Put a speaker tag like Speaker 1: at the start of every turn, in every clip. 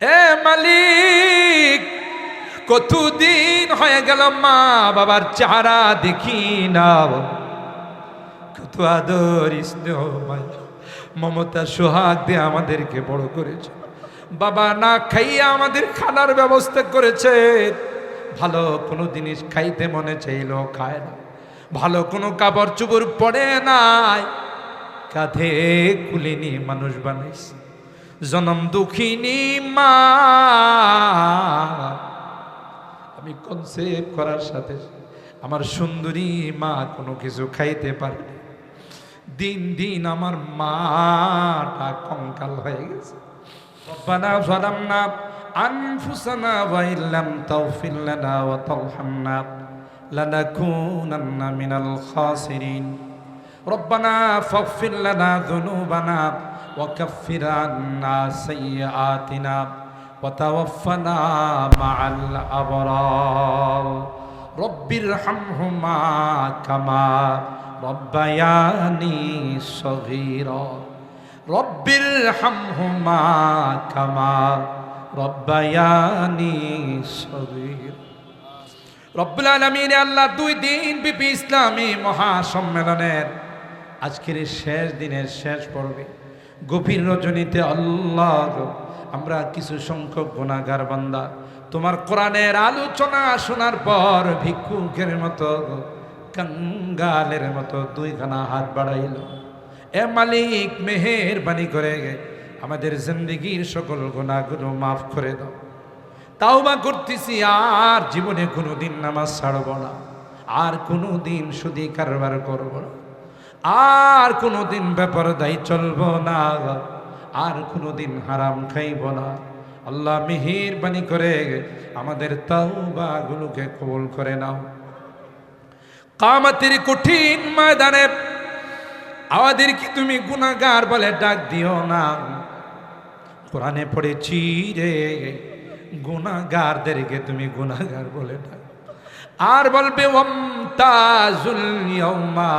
Speaker 1: এ মালিক, কতদিন হয়ে গেল মা বাবার চেহারা দেখি না কত আদর স্নেহ মমতা, সোহাগ দিয়ে আমাদেরকে বড় করেছে। বাবা না খাইয়ে আমাদের খানার ব্যবস্থা করেছে। ভালো কোনো জিনিস খাইতে মনে চাইলেও খায় না। ভালো কোনো কাপড় চুপড় পরে নাই। কাঁধে কুলিনি মানুষ বানাইছে। জনম দুঃখিনী মা। আমি কনসেপ্ট করার সাথে আমার সুন্দরী মা কোনো কিছু খাইতে পারে দিন দিন আমার মাটা কঙ্কাল হয়ে গেছে। রব্বানা ফিল্লানা যুনুবানা وكفر عنا سيئاتنا وتوفنا مع الأبرار رب ارحمهما كما ربياني صغيرا رب ارحمهما كما ربياني صغيرا রব্বুল আলমিন আল্লাহ দুই দিন বিপি ইসলামী মহাসম্মেলনের আজকের এই শেষ দিনের শেষ পর্বে গভীর রজনীতে, আল্লাহ, আমরা কিছু সংখ্যক গুণাগার বান্দা। তোমার কোরআনের আলোচনা শোনার পর ভিক্ষুকের মতো, কাঙ্গালের মতো দুইখানা হাত বাড়াইল। এ মালিক মেহেরবানি করে আমাদের জিন্দগির সকল গুণাগুলো মাফ করে দাও। তাও বা করতেছি, আর জীবনে কোনোদিন নামাজ ছাড়ব না। আর কোনোদিন সুদি কারবার করব না। আর কোনোদিন ব্যাপার দায়ী চলব না। আর কোনোদিন হারাম খাইব না। আল্লাহ মেহেরবানি করে আমাদের তাওবাগুলোকে কবুল করে নাও। কামাতের কঠিন ময়দানে আমাদেরকে তুমি গুনাগার বলে ডাক দিও না? কোরআনে পড়েছি রে গুনাগারদেরকে তুমি গুনাগার বলে ডাক। আর বলবে ওমতাজুল ইয়াউমা।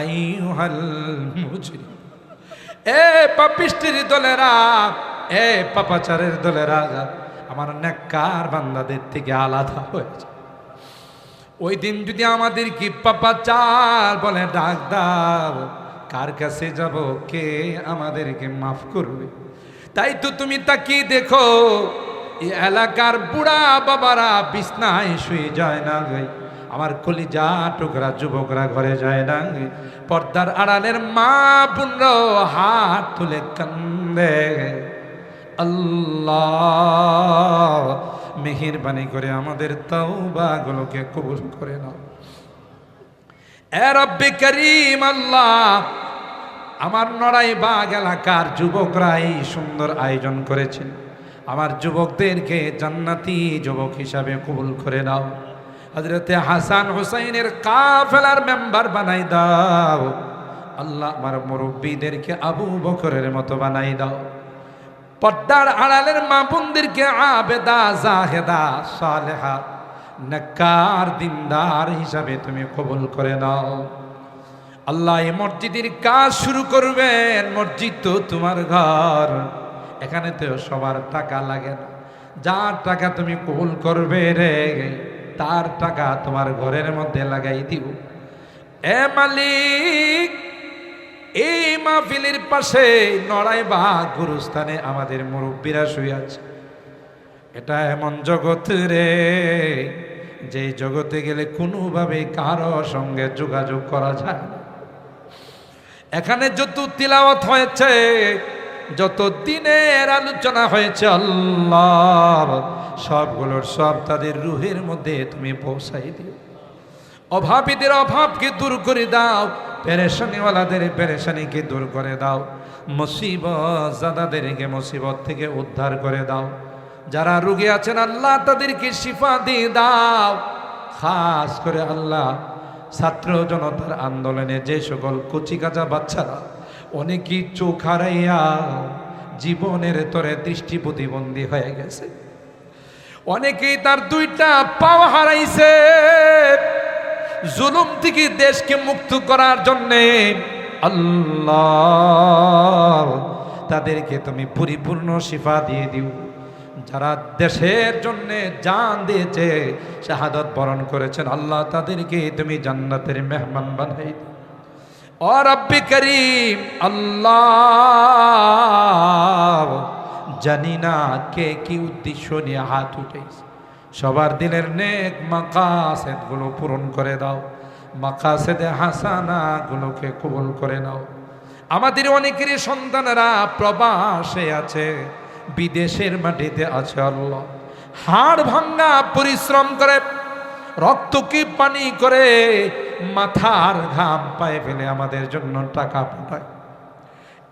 Speaker 1: আইয়ুহাল মুজরিম এ পাপিষ্টির দলেরা, এ পাপাচারের দলেরা, আমার নেককার বান্দাদের থেকে আলাদা হয়েছে। ওই দিন যদি আমাদের কি পাপাচার বলে ডাক দাও, কার কাছে যাব, কে আমাদেরকে মাফ করবে? তাই তো তুমি তাকিয়ে দেখো এলাকার বুড়া বাবারা বিছনায় শুয়ে যায় না গে আমার কলিজা টুকরা যুবকরা ঘরে যায় না। পর্দার আড়ালের মা পুণ্য হাত তুলে কান্দে। আল্লাহ, মেহেরবানি করে আমাদের তাওবাগুলোকে কবুল করে নাও। এ রব্বে করিম আল্লাহ, আমার নড়াই বাগ এলাকার যুবকরা এই সুন্দর আয়োজন করেছেন। আমার যুবকদেরকে জান্নাতি যুবক হিসাবে কবুল করে দাও হজরতে হাসান হুসাইনের কাফেলার মেম্বার বানাই দাও। আল্লাহ আমার মুরব্বীদেরকে আবু বকরের মতো বানাই দাও। পর্দার আড়ালের মা বোনদেরকে আবেদা, জাহেদা, সালেহা নকার দিনদার হিসাবে তুমি কবুল করে নাও। আল্লাহ এই মসজিদের কাজ শুরু করবেন। মসজিদ তো তোমার ঘর। এখানে তো সবার টাকা লাগে না। যার টাকা তুমি কবুল করবে রে। তার টাকা তোমার ঘরের মধ্যে লাগাই দিব এ মালিক, এই মাহফিলের পাশে নড়াই বা গুরুস্থানে আমাদের মুরব্বীরা শুয়ে আছে। এটা এমন জগৎ রে, যে জগতে গেলে কোনোভাবে কারও সঙ্গে যোগাযোগ করা যায় এখানে যত তিলাওয়াত হয়েছে যত দিনের আলোচনা হয়েছে আল্লাহ সবগুলোর সব তাদের রুহের মধ্যে তুমি পৌঁছাই দিও। অভাবীদের অভাবকে দূর করে দাও, পেরেশানিওয়ালাদের পেরেশানিকে দূর করে দাও মুসিবত জাদাদেরকে মুসিবত থেকে উদ্ধার করে দাও। যারা রুগী আছেন, আল্লাহ তাদেরকে শিফা দিয়ে দাও। খাস করে আল্লাহ ছাত্র জনতার আন্দোলনে যে সকল কচিকাচা বাচ্চারা অনেকেই চোখ হারাইয়া জীবনের তরে দৃষ্টি প্রতিবন্ধী হয়ে গেছে। অনেকেই তার দুইটা পাও হারাইছে। জুলুম থেকে দেশকে মুক্ত করার জন্যে আল্লাহ তাদেরকে তুমি পরিপূর্ণ শিফা দিয়ে দিও। যারা দেশের জন্য জান দিয়েছে, শাহাদত বরণ করেছেন, আল্লাহ তাদেরকে তুমি জান্নাতের মেহমান বানাই দিও। ও রব্বি করিম, আল্লাহ। জানি না কে কি উদ্দেশ্য নিয়ে হাত উঠেছে। সবার দিলের নেক মাকাসেদগুলো পূরণ করে দাও। মাকাসেদে হাসানা গুলোকে কবুল করে নাও। আমাদের অনেকেরই সন্তানেরা প্রবাসে আছে, বিদেশের মাটিতে আছে আল্লাহ। হাড় ভাঙ্গা, পরিশ্রম করে রক্তকে পানি করে মাথার ঘাম পায়ে ফেলে আমাদের জন্য টাকা পাঠায়।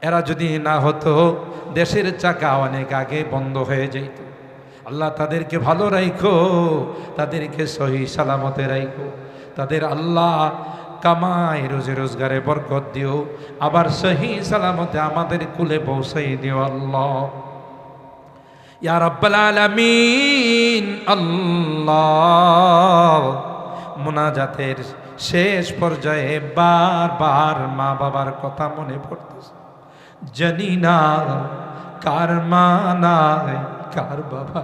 Speaker 1: এরা যদি না হতো, দেশের চাকা অনেক আগে বন্ধ হয়ে যেত। আল্লাহ তাদেরকে ভালো রাইখো, তাদেরকে সহি সালামতে রাইখো। তাদের আল্লাহ কামাই, রোজে রোজগারে বরকত দিও। আবার সহি সালামতে আমাদের কুলে পৌঁছাই দিও আল্লাহ। ইয়া রাব্বাল আলামিন, আল্লাহ। মুনাজাতের শেষ পর্যায়ে বারবার মা বাবার কথা মনে পড়তেছে। জানি না কার মা নাই, কার বাবা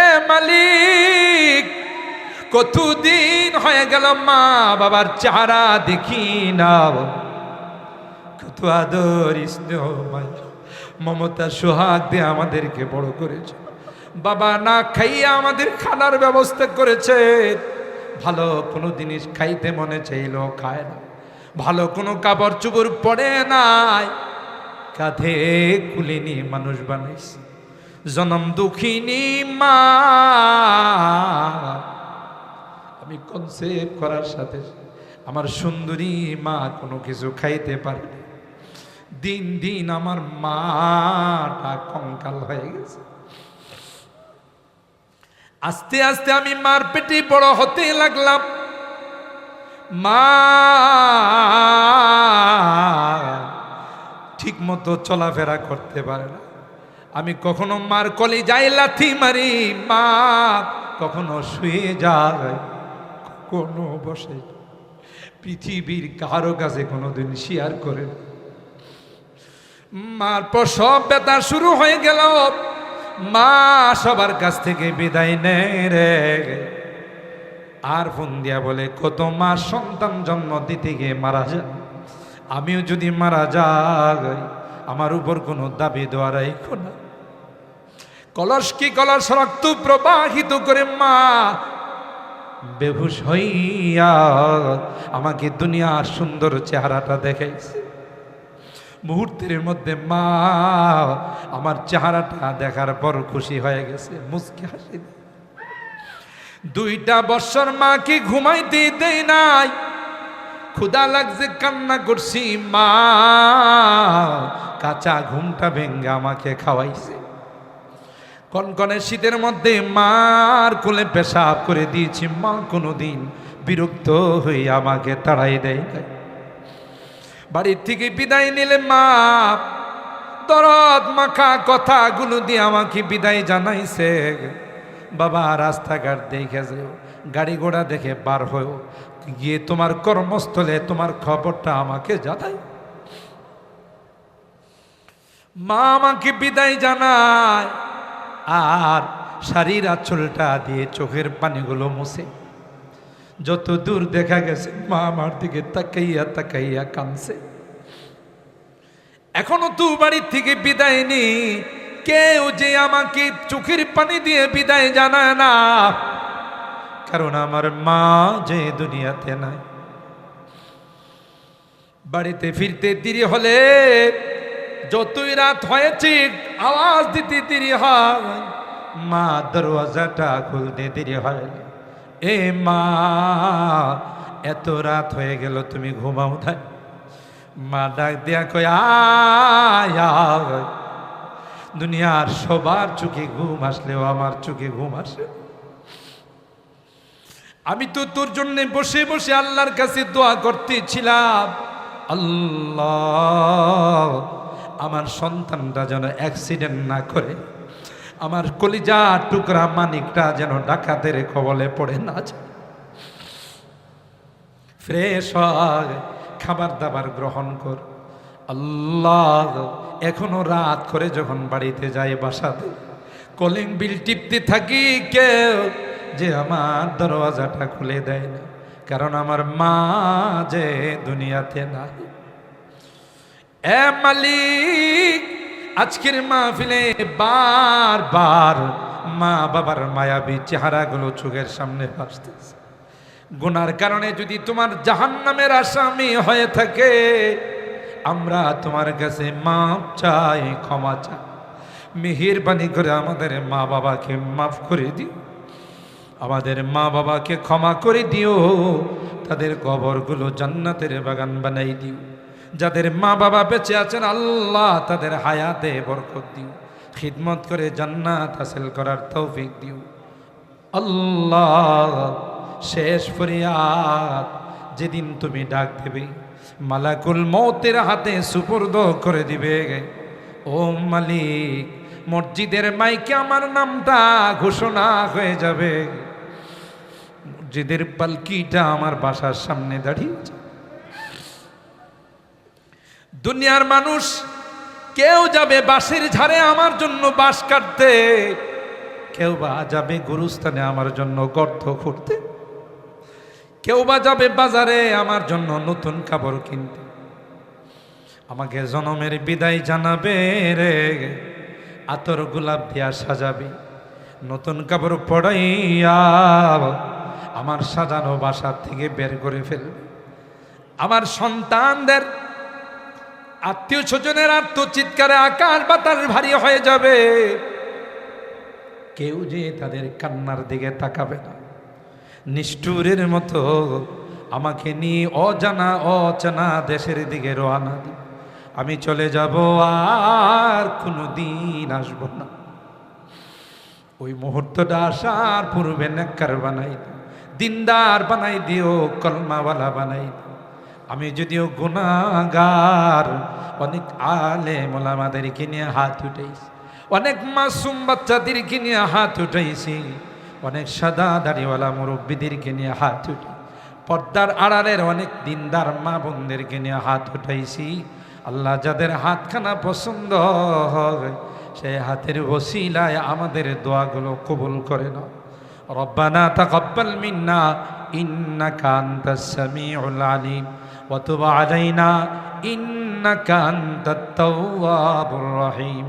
Speaker 1: এ মালিক, কতদিন হয়ে গেল মা বাবার চারা দেখি না কত আদর স্নেহ মমতা সোহাগ দিয়ে আমাদেরকে বড় করেছে। বাবা না খাইয়া আমাদের খানার ব্যবস্থা করেছে। ভালো কোনো জিনিস খাইতে মনে চাইলেও খায় না। ভালো কোনো কাপড় চুপড় পড়ে নাই। কাঁধে কুলে নিয়ে মানুষ বানাইছে। জনম দুঃখিনী মা। আমি কনসেপ্ট করার সাথে আমার সুন্দরী মা কোনো কিছু খাইতে পারে দিন দিন আমার মাটা কঙ্কাল হয়ে গেছে। আস্তে আস্তে আমি মার পেটে বড় হতে লাগলাম। মা ঠিক মতো চলাফেরা করতে পারে না। আমি কখনো মার কলে যাই লাথি মারি, মা কখনো শুয়ে যায়, কখনো বসে। পৃথিবীর কারও কাছে কোনোদিন শেয়ার করে মার পর সব ব্যথা শুরু হয়ে গেল। মা সবার কাছ থেকে বিদায় নেয় রে। আর ফোন দিয়া বলে, কত মা সন্তান জন্ম দিতে গিয়ে মারা যায়। আমিও যদি মারা যাই, আমার উপর কোনো দাবি দেওয়া রাখো না কলস কি কলস, রক্ত প্রবাহিত করে মা বেহুশ হইয়া আমাকে দুনিয়ার সুন্দর চেহারাটা দেখাইছে। মুহূর্তের মধ্যে মা আমার চেহারাটা দেখার পর খুশি হয়ে গেছে মুসকি হাসি দুইটা বৎসর মাকে ঘুমাইতে দেই নাই ক্ষুদা লাগছে, কান্না করছি, মা কাঁচা ঘুমটা ভেঙ্গে আমাকে খাওয়াইছে। কনকনে শীতের মধ্যে মার কোলে পেশাব করে দিয়েছি, মা কোনোদিন বিরক্ত হয়ে আমাকে তাড়াই দেয় বাড়ির থেকে বিদায় নিলে মা দরদ মাখা কথাগুলো দিয়ে আমাকে বিদায় জানাইছে। বাবা, রাস্তাঘাট দেখে যেও, গাড়ি ঘোড়া দেখে বার হয়েও গিয়ে তোমার কর্মস্থলে তোমার খবরটা আমাকে জানাই মা আমাকে বিদায় জানায়। আর শাড়ির আঁচলটা দিয়ে চোখের পানিগুলো মুছে। যত দূর দেখা গেছে, মা আমার দিকে তাকাইয়া তাকাইয়া কানছে এখনও তু বাড়ির থেকে বিদায় নি কেউ যে আমাকে চোখের পানি দিয়ে বিদায় জানায় না। কারণ আমার মা যে দুনিয়াতে নাই। বাড়িতে ফিরতে দেরি হলে যতই রাত হয়েছে, আওয়াজ দিতে দেরি হয়। মা দরওয়াজাটা খুলতে দেরি হয়। এ মা, এত রাত হয়ে গেল, তুমি ঘুমাও তাই মা ডাক দিয়া কই আয় আয়। দুনিয়ার সবার চোখে ঘুম আসলেও আমার চোখে ঘুম আসে। আমি তো তোর জন্য বসে বসে আল্লাহর কাছে দোয়া করতেছিলাম। আল্লাহ, আমার সন্তানটা যেন অ্যাক্সিডেন্ট না করে, আমার কলিজা টুকরা মানিকটা যেন ডাকাতের কবলে পড়ে না যায়। ফ্রেশ হয়। খাবার দাবার গ্রহণ কর। আল্লাহ, এখনও রাত করে যখন বাড়িতে যায় বাসাতে, কলিং বিল টিপতে থাকি কেউ যে আমার দরওয়াজাটা খুলে দেয় না, কারণ আমার মা যে দুনিয়াতে নাই। এ মালিক, আজকের মা মাহফিলে বারবার মা বাবার মায়াবী চেহারাগুলো চোখের সামনে ভাসতেছে। গুনার কারণে যদি তোমার জাহান্নামের আসামি হয়ে থাকে, আমরা তোমার কাছে মাপ চাই, ক্ষমা চাই। মেহেরবানি করে আমাদের মা বাবাকে মাফ করে দিও। আমাদের মা বাবাকে ক্ষমা করে দিও। তাদের কবরগুলো জান্নাতের বাগান বানাই দিও। যাদের মা বাবা বেঁচে আছেন, আল্লাহ তাদের হায়াতে বরকত দিও। খিদমত করে জান্নাত হাসিল করার তৌফিক দিও। আল্লাহ শেষ ফরিয়াদ। যেদিন তুমি ডাক দেবে, মালাকুল মৌতের হাতে সুপর্দ করে দিবে। ও মালিক, মসজিদের মাইকে আমার নামটা ঘোষণা হয়ে যাবে। মসজিদের পালকিটা আমার বাসার সামনে দাঁড়িয়েছে দুনিয়ার মানুষ কেউ যাবে বাঁশের ঝাড়ে আমার জন্য বাঁশ কাটতে, কেউ বা যাবে গুরুস্থানে আমার জন্য গর্ত খুঁড়তে। কেউ বা যাবে বাজারে আমার জন্য নতুন কাপড় কিনতে। আমাকে জনমের বিদায় জানাবে রে, আতর গোলাপ দিয়া সাজাবে, নতুন কাপড় পড়াইয়া আমার সাজানো বাসার থেকে বের করে ফেলবে। আমার সন্তানদের আত্মীয় স্বজনের আত্মচিৎকারে আকাশ বাতাস ভারী হয়ে যাবে। কেউ যে তাদের কান্নার দিকে তাকাবে না। নিষ্ঠুরের মতো আমাকে নিয়ে অজানা অচেনা দেশের দিকে রওনা দি আমি চলে যাব, আর কোনো দিন আসব না। ওই মুহূর্তটা আসার পূর্বে নেককার বানাই দিনদার বানাই দিও, কলমাওয়ালা বানাই আমি যদিও গুণাগার, অনেক আলে মোলামাদেরকে নিয়ে হাত উঠেছি অনেক মাসুম বাচ্চাদেরকে নিয়ে হাত উঠাইছি অনেক সাদা দাড়িওয়ালা মুরব্বীদেরকে নিয়ে হাত উঠে। পর্দার আড়ালের অনেক দিনদার মা বোনদেরকে নিয়ে হাত উঠাইছি। আল্লাহ যাদের হাতখানা পছন্দ হবে, সেই হাতের ওসিলায় আমাদের দোয়াগুলো কবুল করে না রব্বানা তাকাব্বাল মিন্না, ইন্নাকা আনতাস সামিউল আলিম। ওয়া তুব আলাইনা, ইন্নাকা আনতাত তাওয়াবুর রহিম।